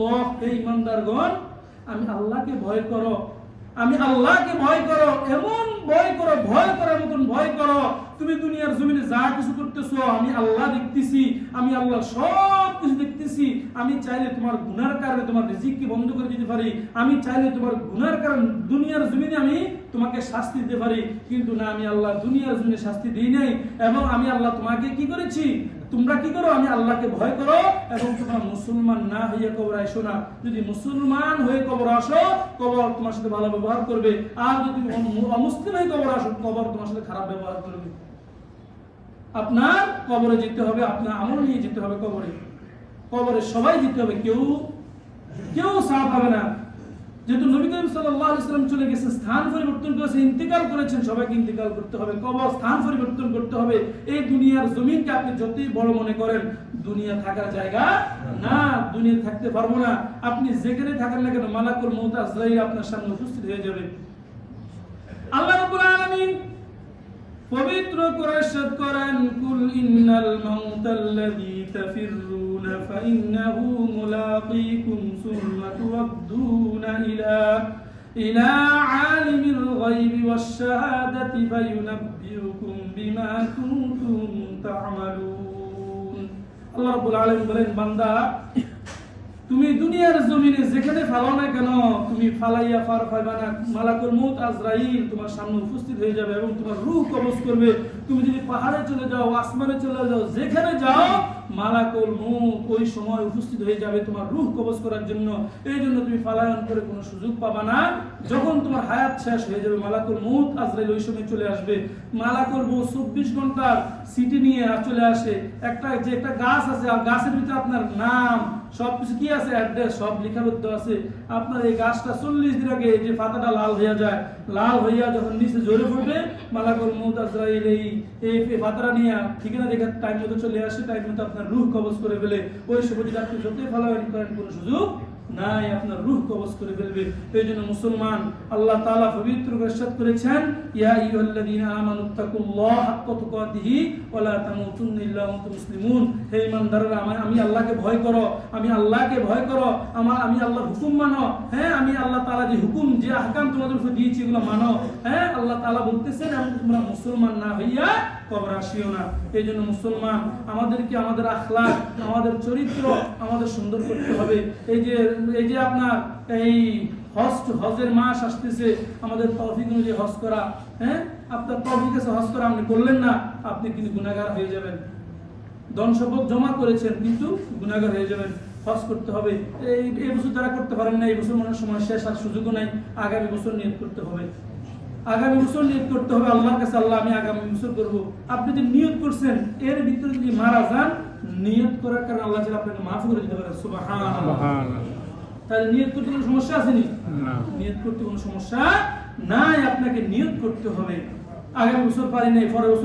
ইমানদারগণ, আমি আল্লাহকে ভয় করো, আমি আল্লাহকে ভয় করো, এমন ভয় করো, ভয় করার মতন ভয় করো, তুমি দুনিয়ার জমিনে যা কিছু করতেছো, আমি আল্লাহ দেখতেছি, আমি আল্লাহ সব কিছু দেখতেছি, আমি চাইলে তোমার গুনার কারণে তোমার রিজিককে বন্ধ করে দিতে পারি, আমি চাইলে তোমার গুনার কারণে দুনিয়ার জমিনে আমি তোমাকে শাস্তি দিতে পারি, কিন্তু না, আমি আল্লাহ দুনিয়ার জমিনে শাস্তি দিই নাই, এবং আমি আল্লাহ তোমাকে কি করেছি? তোমরা কি করো? আমি আল্লাহকে ভয় করো, এবং তোমরা মুসলমান না হয়ে কবর আসো না। যদি মুসলমান হয়ে কবর আসো, কবর তোমার সাথে ভালো ব্যবহার করবে। আর যদি অমুসলিম হয়ে কবর আসো, কবর তোমার সাথে খারাপ ব্যবহার করবে। আপনার কবরে যেতে হবে, আপনার আমল নিয়ে যেতে হবে কবরে। কবরে সবাই যেতে হবে, কেউ কেউ সাহা পাবে না। যেহেতু নবী করিম সাল্লাহ ইসলাম চলে গেছেন, স্থান পরিবর্তন করেছে, ইন্তেকাল করেছেন, সবাইকে ইন্তেকাল করতে হবে, কবর স্থান পরিবর্তন করতে হবে, এই দুনিয়ার জমিনকে আপনি যতই বড় মনে করেন, দুনিয়া থাকার জায়গা না, দুনিয়া থাকতে পারব না। আপনি যেখানে থাকেন না কেন, মালাকুল মোহতাজ আপনার সামনে উপস্থিত হয়ে যাবে। আল্লাহ রবুল আলামিন পবিত্র করে সাদ করেন, কুল ইন্নাল মাউতাল্লাযী তাফিররুনা ফাইন্নাহু মুলাকীকুম সুম্মা তুরাদ্দুনা ইলা ইলা আলিমিল গায়বি ওয়াশ শাহাদাতি ফায়ুনাব্বিউকুম বিমা কুনতুম তা'মালুন। আল্লাহ রাব্বুল আলামিন বলেন, বান্দা দুনিয়ার জমিনে যেখানে ফালাও না কেন, তুমি ফালাইয়া ফার পাইবা না। মালাকুল মউত আজরাইল তোমার সামনে উপস্থিত হয়ে যাবে এবং তোমার রূহ কবজ করবে। তুমি যদি পাহাড়ে চলে যাও, আসমানে চলে যাও, যেখানে যাও, মালাকুল মউত ওই সময় উপস্থিত হয়ে যাবে তোমার রূহ কবজ করার জন্য। এই জন্য তুমি ফালায়ন করে কোনো সুযোগ পাবা না। যখন তোমার হায়াত শেষ হয়ে যাবে, মালাকুল মউত আজরাইল ওই সময় চলে আসবে। মালাকুল মউত চব্বিশ ঘণ্টার সিটি নিয়ে চলে আসে। একটা যে একটা গাছ আছে, আর গাছের ভিতরে আপনার নাম সবকিছু কি আছে? অ্যাড্রেস, সব লিখাবদ্ধ আছে। আপনার এই গাছটা চল্লিশ দিন আগে যে পাতাটা লাল হইয়া যায়, লাল হইয়া যখন নিচে জোরে পড়বে, মালাকুল করে আজরাইল এই এই পাতাটা নিয়ে ঠিকানা দেখে টাইম মতো চলে আসে টাইম মতো আপনার রুখ কবজ করে ফেলে। ওই সময় যদি যতই করেন কোনো সুযোগ নাই আপনার রূহ কবজ করে ফেলবে। এই জন্য মুসলমান, আল্লাহ তাআলা পবিত্র করেছেন, ইয়া আইয়ুহাল্লাযীনা আমানু তাকুল্লাহ হাক্কা তুকাতিহি ওয়া তামুতুন্না ইল্লা মুসলিমুন। হে আমি- আল্লাহকে ভয় করো, আমি আল্লাহকে ভয় করো আমার আমি আল্লাহর হুকুম মানো হ্যাঁ আমি আল্লাহ তাআলা যে হুকুম, যে আহকাম তোমাদের উপর দিয়েছি, এগুলো মানো হ্যাঁ আল্লাহ তাআলা বলতেছেন তোমরা মুসলমান না হইয়া কবর আসিও না। এই জন্য মুসলমান, আমাদেরকে আমাদের আখলাক আমাদের চরিত্র আমাদের সুন্দর করতে হবে। এই যে এই যে আপনার এই হজ, হজের মাস আসতেছে, আমাদের তৌফিক অনুযায়ী হজ করা হ্যাঁ? আপনার তৌফিক আছে, হজ করা, আপনি করলেন না, আপনি কিন্তু গুনাহগার হয়ে যাবেন। ধন সম্পদ জমা করেছেন, কিন্তু গুনাহগার হয়ে যাবেন। হজ করতে হবে। এই এই বছর যারা করতে পারেন না, এই বছর মনে সময় শেষ, আর সুযোগও নাই। আগামী বছর নিয়োগ করতে হবে। আগামী বছর নিয়োগ করতে হবে আল্লাহর কাছে আল্লাহ আমি আগামী বছর করব। আপনি যে নিয়োগ করছেন এর ভিতরে যদি মারা যান নিয়োগ করার কারণে আল্লাহ আপনাকে মাফ করে দিতে পারেন। তাহলে নিয়োগ করতে কোনো সমস্যা নিয়োগ করতে কোনো সমস্যা নাই। আপনাকে নিয়োগ করতে হবে। আগামী বছর পারি নাই পরের বছর